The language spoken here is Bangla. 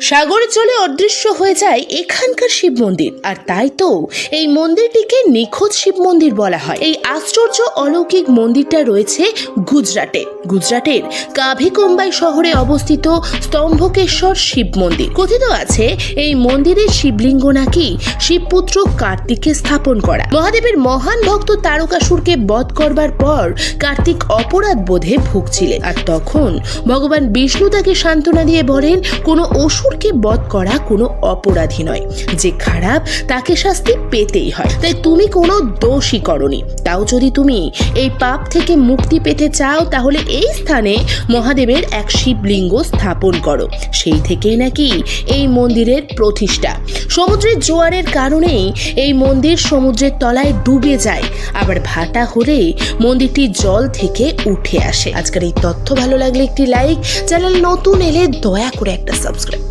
সাগরে চলে অদৃশ্য হয়ে যায় এখানকার শিব মন্দির। আর তাই তো এই মন্দিরটিকে নিখোঁজ শিব মন্দির বলা হয়। এই আশ্চর্য অলৌকিক মন্দিরটা রয়েছে গুজরাটে। গুজরাটের কাভিকোম্বাই শহরে অবস্থিত স্তম্ভকেশ্বর শিব মন্দির। কথিত আছে, এই মন্দিরের শিবলিঙ্গ নাকি শিবপুত্র কার্তিককে স্থাপন করা। মহাদেবের মহান ভক্ত তারকাসুরকে বধ করবার পর কার্তিক অপরাধ বোধে ভুগছিলেন। আর তখন ভগবান বিষ্ণু তাকে সান্ত্বনা দিয়ে বলেন, কোনো অসুরকে বধ করা কোনো অপরাধী নয়। যে খারাপ, তাকে শাস্তি পেতেই হয়। তাই তুমি কোনো দোষই করনি। তাও যদি তুমি এই পাপ থেকে মুক্তি পেতে চাও, তাহলে এই স্থানে মহাদেবের এক শিবলিঙ্গ স্থাপন করো। সেই থেকেই নাকি এই মন্দিরের প্রতিষ্ঠা। সমুদ্রের জোয়ারের কারণেই এই মন্দির সমুদ্রের তলায় ডুবে যায়। আবার ভাটা হলে মন্দিরটি জল থেকে উঠে আসে। আজকের এই তথ্য ভালো লাগলে একটি লাইক, চ্যানেল নতুন এলে দয়া করে একটা সাবস্ক্রাইব।